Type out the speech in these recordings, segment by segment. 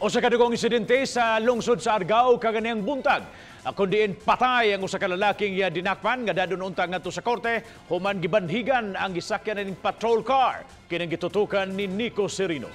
O sa kadugong insidente sa lungsod sa Argao kaganiyang buntag. Kundiin patay ang usa ka lalaking ya dinakpan nga dadon unta ngadto sa korte human gibanhigan ang gisakyan ning patrol car kining gitutukan ni Nico Serino.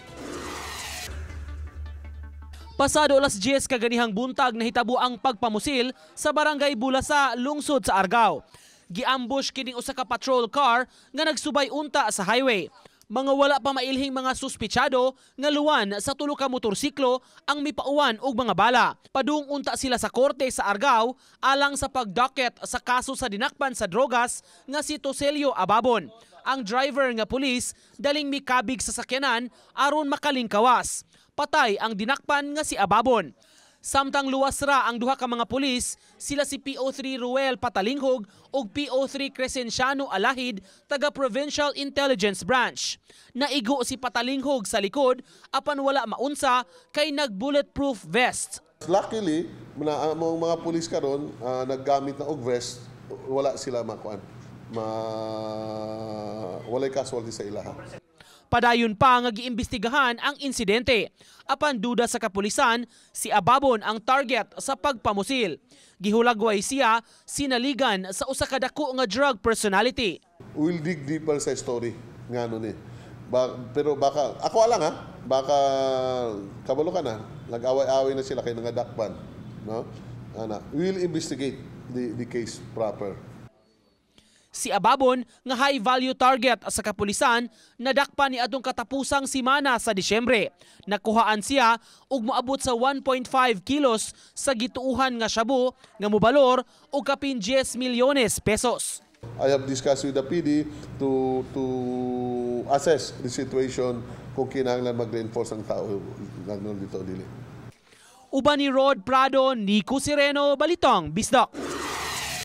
Pasado alas 10 kaganihang buntag nahitabo ang pagpamusil sa barangay Bulasa, lungsod sa Argao. Giambush kining usa ka patrol car nga nagsubay unta sa highway. Mga wala pa mailhing mga suspitsado nga luwan sa tulo ka motorsiklo ang mipauwan og mga bala. Padung unta sila sa korte sa Argao alang sa pagdocket sa kaso sa dinakpan sa drogas nga si Toselio Ababon. Ang driver nga pulis daling mikabig sa sakyanan aron makalingkawas patay ang dinakpan nga si Ababon. Samtang luwas ra ang duha ka mga pulis, sila si PO3 Ruel Patalinghog ug PO3 Crescenciano Alahid taga Provincial Intelligence Branch. Naigo si Patalinghog sa likod apan wala maunsa kay nag-bulletproof vest. Luckily, ang mga pulis karon uh, naggamit na og vest, wala sila makuan. Ma walay casualty sa ilaha. Padayon pa nga giimbestigahan ang insidente. Apan duda sa kapulisan, si Ababon ang target sa pagpamusil. Gihulagway siya sinaligan sa usa ka dako nga drug personality. We'll dig deeper sa story nga ano ni. Ba, pero baka ako alang ha, baka kabalo ka na, nag-away-away na sila kay nangadakpan, no? Ana, we'll investigate the the case proper. Si Ababon nga high value target sa kapulisan nadakpan ni adtong katapusang simana sa Disyembre. Nakuhaan siya ug moabot sa 1.5 kilos sa gituuhan nga shabu nga mobalor og kapin 10 milyones pesos. I have discussed with the PD to to assess the situation kung kinahanglan mag-reinforce ang tao nagnon dito dili. Uban ni Rod Prado, Nico Sireno, Balitong, Bisdak.